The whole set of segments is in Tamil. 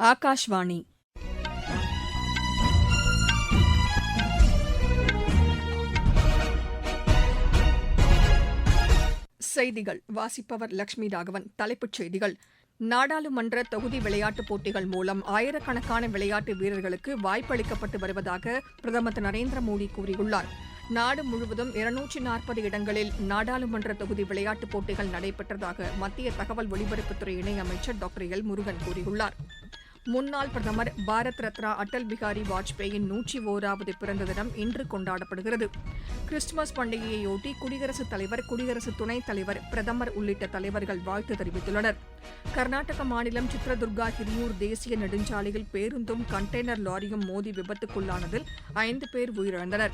ஆகாஷ்வாணி செய்திகள். வாசிப்பவர் லட்சுமி ராகவன். தலைப்புச் செய்திகள். நாடாளுமன்ற தொகுதி விளையாட்டுப் போட்டிகள் மூலம் ஆயிரக்கணக்கான விளையாட்டு வீரர்களுக்கு வாய்ப்பளிக்கப்பட்டு வருவதாக பிரதமர் திரு நரேந்திர மோடி கூறியுள்ளார். நாடு முழுவதும் இருநூற்றி நாற்பது இடங்களில் நாடாளுமன்ற தொகுதி விளையாட்டுப் போட்டிகள் நடைபெற்றதாக மத்திய தகவல் ஒலிபரப்புத்துறை இணையமைச்சர் டாக்டர் எல் முருகன் கூறியுள்ளார். முன்னாள் பிரதமர் பாரத் ரத்னா அடல் பிகாரி வாஜ்பேயின் நூற்றி ஓராவது பிறந்த தினம் இன்று கொண்டாடப்படுகிறது. கிறிஸ்துமஸ் பண்டிகையையொட்டி குடியரசுத் தலைவர் குடியரசு துணைத் தலைவர் பிரதமர் உள்ளிட்ட தலைவர்கள் வாழ்த்து தெரிவித்துள்ளனர். கர்நாடக மாநிலம் சித்ரதுர்கா ஹிரியூர் தேசிய நெடுஞ்சாலையில் பேருந்தும் கண்டெய்னர் லாரியும் மோதி விபத்துக்குள்ளானதில் ஐந்து பேர் உயிரிழந்தனர்.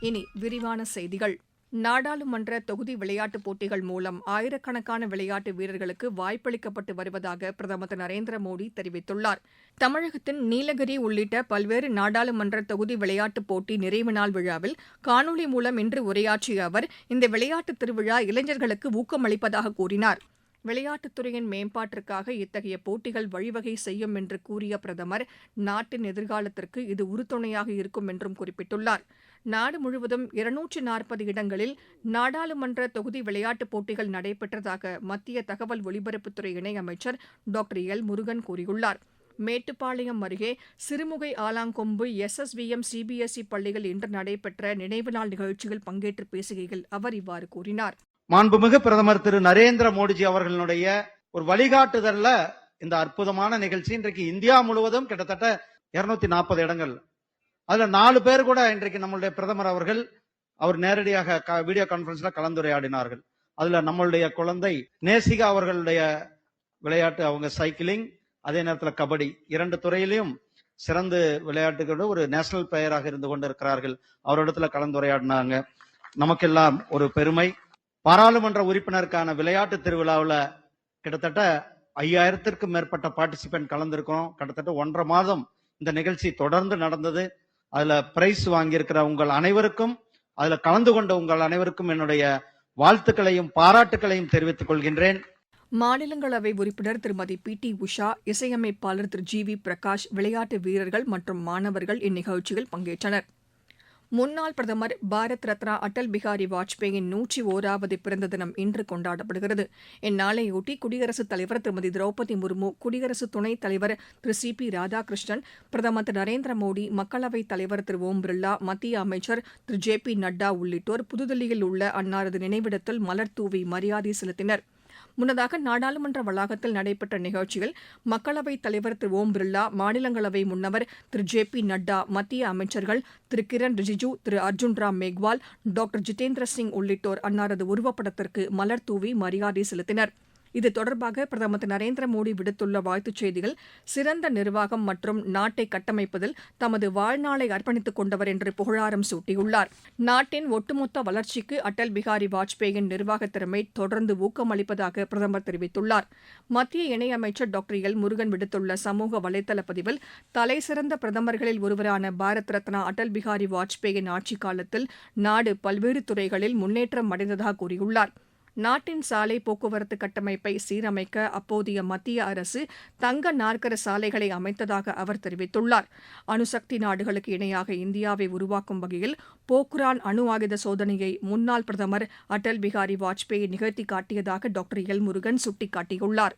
இனி விரிவான செய்திகள். நாடாளுமன்ற தொகுதி விளையாட்டுப் போட்டிகள் மூலம் ஆயிரக்கணக்கான விளையாட்டு வீரர்களுக்கு வாய்ப்பளிக்கப்பட்டு வருவதாக பிரதமர் திரு நரேந்திர மோடி தெரிவித்துள்ளார். தமிழகத்தின் நீலகிரி உள்ளிட்ட பல்வேறு நாடாளுமன்ற தொகுதி விளையாட்டுப் போட்டி நிறைவு நாள் விழாவில் காணொலி மூலம் இன்று உரையாற்றிய அவர் இந்த விளையாட்டுத் திருவிழா இளைஞர்களுக்கு ஊக்கமளிப்பதாக கூறினார். விளையாட்டுத்துறையின் மேம்பாட்டிற்காக இத்தகைய போட்டிகள் வழிவகை செய்யும் என்று கூறிய பிரதமர் நாட்டின் எதிர்காலத்திற்கு இது உறுதுணையாக இருக்கும் என்றும் குறிப்பிட்டுள்ளார். நாடு முழுவதும் இருநூற்று நாற்பது இடங்களில் நாடாளுமன்ற தொகுதி விளையாட்டுப் போட்டிகள் நடைபெற்றதாக மத்திய தகவல் ஒலிபரப்புத்துறை இணையமைச்சர் டாக்டர் எல் முருகன் கூறியுள்ளார். மேட்டுப்பாளையம் அருகே சிறுமுகை ஆலாங்கொம்பு எஸ்எஸ்விஎம் சிபிஎஸ்இ பள்ளியில் இன்று நடைபெற்ற நினைவு நாள் நிகழ்ச்சியில் பங்கேற்று பேசுகையில் அவர் இவ்வாறு கூறினார். மாண்புமிகு பிரதமர் திரு நரேந்திர மோடிஜி அவர்களுடைய ஒரு வழிகாட்டுதல்ல இந்த அற்புதமான நிகழ்ச்சி. இன்றைக்கு இந்தியா முழுவதும் கிட்டத்தட்ட இருநூத்தி நாற்பது இடங்கள் அதுல நாலு பேர் கூட இன்றைக்கு நம்மளுடைய பிரதமர் அவர்கள் அவர் நேரடியாக வீடியோ கான்பரன்ஸ்ல கலந்துரையாடினார்கள். அதுல நம்மளுடைய குழந்தை நேசிகா அவர்களுடைய விளையாட்டு அவங்க சைக்கிளிங் அதே நேரத்துல கபடி. இரண்டு துறையிலையும் சிறந்து விளையாட்டுகளோட ஒரு நேஷனல் பிளேயராக இருந்து கொண்டிருக்கிறார்கள். அவரிடத்துல கலந்துரையாடினாங்க. நமக்கெல்லாம் ஒரு பெருமை. பாராளுமன்ற உறுப்பினருக்கான விளையாட்டு திருவிழாவில் கிட்டத்தட்ட ஐயாயிரத்திற்கும் மேற்பட்ட பார்ட்டிசிபென்ட் கலந்திருக்கிறோம். கிட்டத்தட்ட ஒன்றரை மாதம் இந்த நிகழ்ச்சி தொடர்ந்து நடந்தது. அதுல பிரைஸ் வாங்கியிருக்கிற உங்கள் அனைவருக்கும் அதுல கலந்து கொண்ட உங்கள் அனைவருக்கும் என்னுடைய வாழ்த்துக்களையும் பாராட்டுக்களையும் தெரிவித்துக் கொள்கின்றேன். மாநிலங்களவை உறுப்பினர் திருமதி பி டி உஷா இசையமைப்பாளர் திரு ஜி வி பிரகாஷ் விளையாட்டு வீரர்கள் மற்றும் மாணவர்கள் இந்நிகழ்ச்சியில் பங்கேற்றனர். முன்னாள் பிரதமர் பாரத் ரத்னா அடல் பிகாரி வாஜ்பேயின் நூற்றி ஓராவது பிறந்த தினம் இன்று கொண்டாடப்படுகிறது. இந்நாளையொட்டி குடியரசுத் தலைவர் திருமதி திரௌபதி முர்மு குடியரசு துணைத் தலைவர் திரு சி பி ராதாகிருஷ்ணன் பிரதமர் திரு நரேந்திர மோடி மக்களவைத் தலைவர் திரு ஓம் பிர்லா மத்திய அமைச்சர் திரு ஜே பி நட்டா உள்ளிட்டோர் புதுதில்லியில் உள்ள அன்னாரது நினைவிடத்தில் மலர் தூவி மரியாதை செலுத்தினர். முன்னதாக நாடாளுமன்ற வளாகத்தில் நடைபெற்ற நிகழ்ச்சியில் மக்களவைத் தலைவர் திரு ஓம் பிர்லா மாநிலங்களவை முன்னவர் திரு ஜே பி நட்டா மத்திய அமைச்சர்கள் திரு கிரண் ரிஜிஜு திரு அர்ஜுன் ராம் மேக்வால் டாக்டர் ஜிதேந்திர சிங் உள்ளிட்டோர் அன்னாரது உருவப்படத்திற்கு மலர் தூவி மரியாதை செலுத்தினர். இது தொடர்பாக பிரதமர் திரு நரேந்திர மோடி விடுத்துள்ள வாழ்த்துச் செய்தியில் சிறந்த நிர்வாகம் மற்றும் நாட்டை கட்டமைப்பதில் தமது வாழ்நாளை அர்ப்பணித்துக் கொண்டவர் என்று புகழாரம் சூட்டியுள்ளார். நாட்டின் ஒட்டுமொத்த வளர்ச்சிக்கு அடல் பிகாரி வாஜ்பேயின் நிர்வாகத் திறமை தொடர்ந்து ஊக்கமளிப்பதாக பிரதமர் தெரிவித்துள்ளார். மத்திய இணையமைச்சர் டாக்டர் எல் முருகன் விடுத்துள்ள சமூக வலைதள பதிவில் தலைசிறந்த பிரதமர்களில் ஒருவரான பாரத் ரத்னா அடல் பிகாரி வாஜ்பேயின் ஆட்சிக் காலத்தில் நாடு பல்வேறு துறைகளில் முன்னேற்றம் அடைந்ததாக கூறியுள்ளார். நாட்டின் சாலை போக்குவரத்து கட்டமைப்பை சீரமைக்க அப்போதைய மத்திய அரசு தங்க நாற்கர சாலைகளை அமைத்ததாக அவர் தெரிவித்துள்ளார். அணுசக்தி நாடுகளுக்கு இணையாக இந்தியாவை உருவாக்கும் வகையில் போக்ரான் அணு ஆயுத சோதனையை முன்னாள் பிரதமர் அடல் பிகாரி வாஜ்பேயி நிகழ்த்தி காட்டியதாக டாக்டர் எல் முருகன் சுட்டிக்காட்டியுள்ளார்.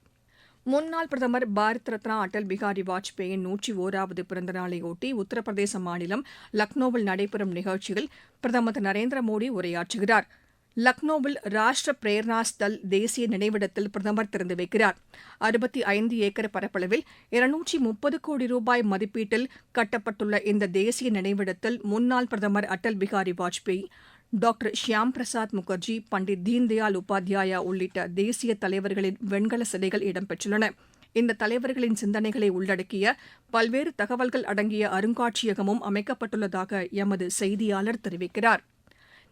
முன்னாள் பிரதமர் பாரத் ரத்னா அடல் பிகாரி வாஜ்பேயின் நூற்றி ஓராவது பிறந்த நாளையொட்டி உத்தரப்பிரதேச மாநிலம் லக்னோவில் நடைபெறும் நிகழ்ச்சியில் பிரதமர் திரு நரேந்திர மோடி உரையாற்றுகிறார். லக்னோவில் ராஷ்டிர பிரேரணா ஸ்தல் தேசிய நினைவிடத்தில் பிரதமர் திறந்து வைக்கிறார். அறுபத்தி ஐந்து ஏக்கர் பரப்பளவில் இருநூற்றி முப்பது கோடி ரூபாய் மதிப்பீட்டில் கட்டப்பட்டுள்ள இந்த தேசிய நினைவிடத்தில் முன்னாள் பிரதமர் அடல் பிகாரி வாஜ்பேயி டாக்டர் ஷியாம் பிரசாத் முகர்ஜி பண்டிட் தீன்தயாள் உபாத்யாயா உள்ளிட்ட தேசிய தலைவர்களின் வெண்கல சிலைகள் இடம்பெற்றுள்ளன. இந்த தலைவர்களின் சிந்தனைகளை உள்ளடக்கிய பல்வேறு தகவல்கள் அடங்கிய அருங்காட்சியகமும் அமைக்கப்பட்டுள்ளதாக எமது செய்தியாளர் தெரிவிக்கிறார்.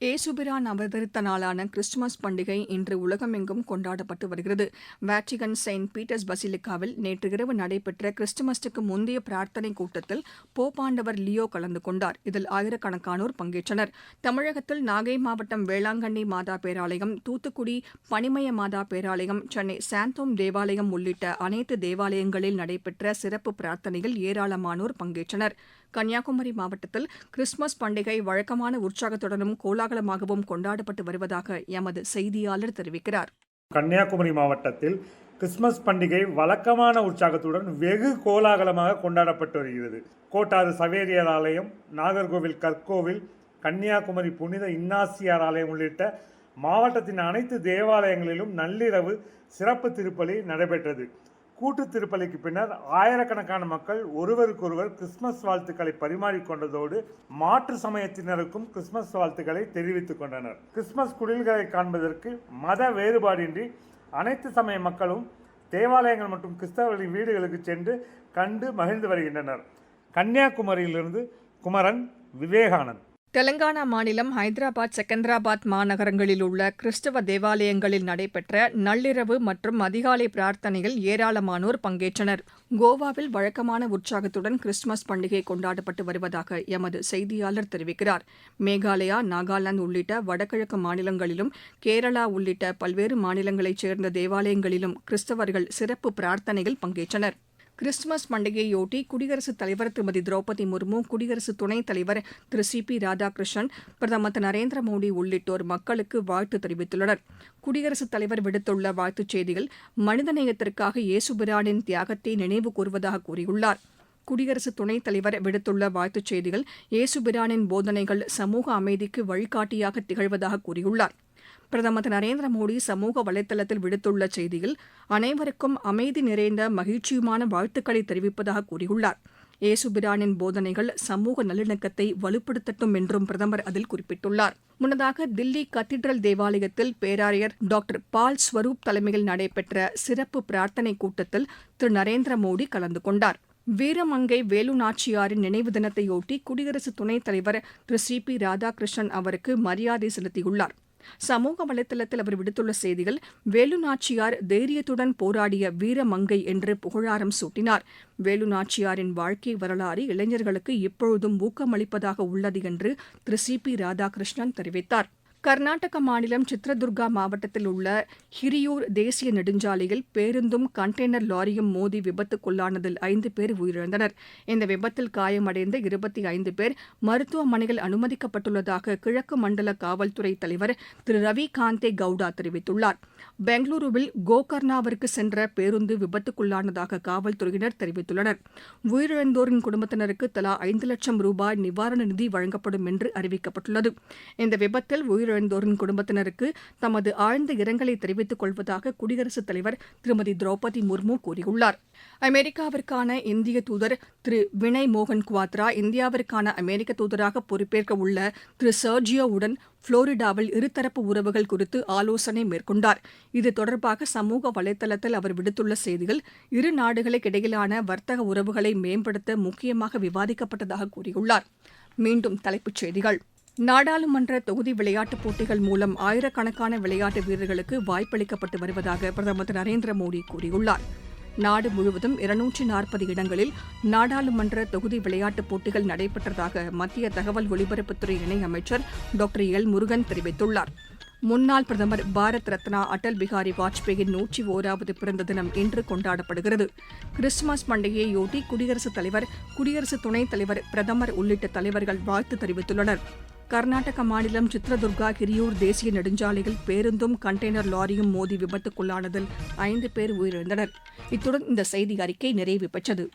ஏசுபிரான் அவதரித்த நாளான கிறிஸ்துமஸ் பண்டிகை இன்று உலகமெங்கும் கொண்டாடப்பட்டு வருகிறது. வேட்டிகன் செயின்ட் பீட்டர்ஸ் பசிலிக்காவில் நேற்று இரவு நடைபெற்ற கிறிஸ்துமஸுக்கு முந்தைய பிரார்த்தனை கூட்டத்தில் போப்பாண்டவர் லியோ கலந்து கொண்டார். இதில் ஆயிரக்கணக்கானோர் பங்கேற்றனர். தமிழகத்தில் நாகை மாவட்டம் வேளாங்கண்ணி மாதா பேராலயம் தூத்துக்குடி பனிமய மாதா பேராலயம் சென்னை சாந்தோம் தேவாலயம் உள்ளிட்ட அனைத்து தேவாலயங்களில் நடைபெற்ற சிறப்பு பிரார்த்தனையில் ஏராளமானோர் பங்கேற்றனர். கன்னியாகுமரி மாவட்டத்தில் கிறிஸ்துமஸ் பண்டிகை வழக்கமான உற்சாகத்துடனும் கோலாகலமாகவும் கொண்டாடப்பட்டு வருவதாக எமது செய்தியாளர் தெரிவிக்கிறார். கன்னியாகுமரி மாவட்டத்தில் கிறிஸ்மஸ் பண்டிகை வழக்கமான உற்சாகத்துடன் வெகு கோலாகலமாக கொண்டாடப்பட்டு வருகிறது. கோட்டாறு சவேரியார் ஆலயம் நாகர்கோவில் கற்கோவில் கன்னியாகுமரி புனித இன்னாசியார் ஆலயம் உள்ளிட்ட மாவட்டத்தின் அனைத்து தேவாலயங்களிலும் நள்ளிரவு சிறப்பு திருப்பலி நடைபெற்றது. கூட்டு திருப்பலிக்கு பின்னர் ஆயிரக்கணக்கான மக்கள் ஒருவருக்கொருவர் கிறிஸ்மஸ் வாழ்த்துக்களை பரிமாறிக்கொண்டதோடு மாற்று சமயத்தினருக்கும் கிறிஸ்மஸ் வாழ்த்துக்களை தெரிவித்துக் கொண்டனர். கிறிஸ்மஸ் குடில்களை காண்பதற்கு மத வேறுபாடின்றி அனைத்து சமய மக்களும் தேவாலயங்கள் மற்றும் கிறிஸ்தவர்களின் வீடுகளுக்கு சென்று கண்டு மகிழ்ந்து வருகின்றனர். கன்னியாகுமரியிலிருந்து குமரன் விவேகானந்த். தெலங்கானா மாநிலம் ஹைதராபாத் செகந்திராபாத் மாநகரங்களில் உள்ள கிறிஸ்தவ தேவாலயங்களில் நடைபெற்ற நள்ளிரவு மற்றும் அதிகாலை பிரார்த்தனையில் ஏராளமானோர் பங்கேற்றனர். கோவாவில் வழக்கமான உற்சாகத்துடன் கிறிஸ்துமஸ் பண்டிகை கொண்டாடப்பட்டு வருவதாக எமது செய்தியாளர் தெரிவிக்கிறார். மேகாலயா நாகாலாந்து உள்ளிட்ட வடகிழக்கு மாநிலங்களிலும் கேரளா உள்ளிட்ட பல்வேறு மாநிலங்களைச் சேர்ந்த தேவாலயங்களிலும் கிறிஸ்தவர்கள் சிறப்பு பிரார்த்தனையில் பங்கேற்றனர். கிறிஸ்துமஸ் பண்டிகையொட்டி குடியரசுத் தலைவர் திருமதி திரௌபதி முர்மு குடியரசு துணைத் தலைவர் திரு சி பி ராதாகிருஷ்ணன் பிரதமர் திரு நரேந்திர மோடி உள்ளிட்டோர் மக்களுக்கு வாழ்த்து தெரிவித்துள்ளனர். குடியரசுத் தலைவர் விடுத்துள்ள வாழ்த்துச் செய்தியில் மனிதநேயத்திற்காக இயேசுபிரானின் தியாகத்தை நினைவு கூறுவதாக கூறியுள்ளார். குடியரசு துணைத் தலைவர் விடுத்துள்ள வாழ்த்துச் செய்தியில் இயேசுபிரானின் போதனைகள் சமூக அமைதிக்கு வழிகாட்டியாக திகழ்வதாக கூறியுள்ளார். பிரதமர் திரு நரேந்திர மோடி சமூக வலைதளத்தில் விடுத்துள்ள செய்தியில் அனைவருக்கும் அமைதி நிறைந்த மகிழ்ச்சியுமான வாழ்த்துக்களை தெரிவிப்பதாக கூறியுள்ளார். ஏசுபிரானின் போதனைகள் சமூக நல்லிணக்கத்தை வலுப்படுத்தட்டும் என்றும் பிரதமர் அதில் குறிப்பிட்டுள்ளார். முன்னதாக தில்லி கத்தீட்ரல் தேவாலயத்தில் பேராயர் டாக்டர் பால் ஸ்வரூப் தலைமையில் நடைபெற்ற சிறப்பு பிரார்த்தனை கூட்டத்தில் திரு நரேந்திர மோடி கலந்து கொண்டார். வீரமங்கை வேலு நாச்சியாரின் நினைவு தினத்தையொட்டி குடியரசு துணைத் தலைவர் திரு சி பி ராதாகிருஷ்ணன் அவருக்கு மரியாதை செலுத்தியுள்ளார். சமூக வலைதளத்தில் அவர் விடுத்துள்ள செய்தியில் வேலு நாச்சியார் தைரியத்துடன் போராடிய வீர மங்கை என்று புகழாரம் சூட்டினார். வேலு நாச்சியாரின் வாழ்க்கை வரலாறு இளைஞர்களுக்கு எப்பொழுதும் ஊக்கமளிப்பதாக உள்ளது என்று திரு சி பி ராதாகிருஷ்ணன் தெரிவித்தார். கர்நாடக மாநிலம் சித்ரதுர்கா மாவட்டத்தில் உள்ள ஹிரியூர் தேசிய நெடுஞ்சாலையில் பேருந்தும் கண்டெய்னர் லாரியும் மோதி விபத்துக்குள்ளானதில் ஐந்து பேர் உயிரிழந்தனர். இந்த விபத்தில் காயமடைந்த இருபத்தி ஐந்து பேர் மருத்துவமனையில் அனுமதிக்கப்பட்டுள்ளதாக கிழக்கு மண்டல காவல்துறை தலைவர் திரு ரவி காந்தே கவுடா தெரிவித்துள்ளார். பெங்களூருவில் கோகர்ணாவிற்கு சென்ற பேருந்து விபத்துக்குள்ளானதாக காவல்துறையினர் தெரிவித்துள்ளனர். உயிரிழந்தோரின் குடும்பத்தினருக்கு தலா ஐந்து லட்சம் ரூபாய் நிவாரண நிதி வழங்கப்படும் என்று அறிவிக்கப்பட்டுள்ளது. இந்த விபத்தில் உயிர் உயிரிழந்தோரின் குடும்பத்தினருக்கு தமது ஆழ்ந்த இரங்கலை தெரிவித்துக் கொள்வதாக குடியரசுத் தலைவர் திருமதி திரௌபதி முர்மு கூறியுள்ளார். அமெரிக்காவிற்கான இந்திய தூதர் திரு வினய் மோகன் குவாத்ரா இந்தியாவிற்கான அமெரிக்க தூதராக பொறுப்பேற்க உள்ள திரு சர்ஜியோவுடன் புளோரிடாவில் இருதரப்பு உறவுகள் குறித்து ஆலோசனை மேற்கொண்டார். இது தொடர்பாக சமூக வலைதளத்தில் அவர் விடுத்துள்ள செய்தியில் இரு நாடுகளுக்கு இடையிலான வர்த்தக உறவுகளை மேம்படுத்த முக்கியமாக விவாதிக்கப்பட்டதாக கூறியுள்ளார். மீண்டும் தலைப்புச் செய்திகள். நாடாளுமன்ற தொகுதி விளையாட்டுப் போட்டிகள் மூலம் ஆயிரக்கணக்கான விளையாட்டு வீரர்களுக்கு வாய்ப்பளிக்கப்பட்டு வருவதாக பிரதமர் திரு நரேந்திர மோடி கூறியுள்ளார். நாடு முழுவதும் இருநூற்றி நாற்பது இடங்களில் நாடாளுமன்ற தொகுதி விளையாட்டுப் போட்டிகள் நடைபெற்றதாக மத்திய தகவல் ஒலிபரப்புத்துறை இணையமைச்சர் டாக்டர் எல் முருகன் தெரிவித்துள்ளார். முன்னாள் பிரதமர் பாரத் ரத்னா அடல் பிகாரி வாஜ்பேயின் நூற்றி ஓராவது பிறந்த தினம் இன்று கொண்டாடப்படுகிறது. கிறிஸ்துமஸ் பண்டிகையையொட்டி குடியரசுத் தலைவர் குடியரசு துணைத் தலைவர் பிரதமர் உள்ளிட்ட தலைவர்கள் வாழ்த்து தெரிவித்துள்ளனர். கர்நாடக மாநிலம் சித்ரதுர்கா கிரியூர் தேசிய நெடுஞ்சாலையில் பேருந்தும் கண்டெய்னர் லாரியும் மோதி விபத்துக்குள்ளானதில் ஐந்து பேர் உயிரிழந்தனர். இத்துடன் இந்த செய்தி அறிக்கை நிறைவு பெற்றது.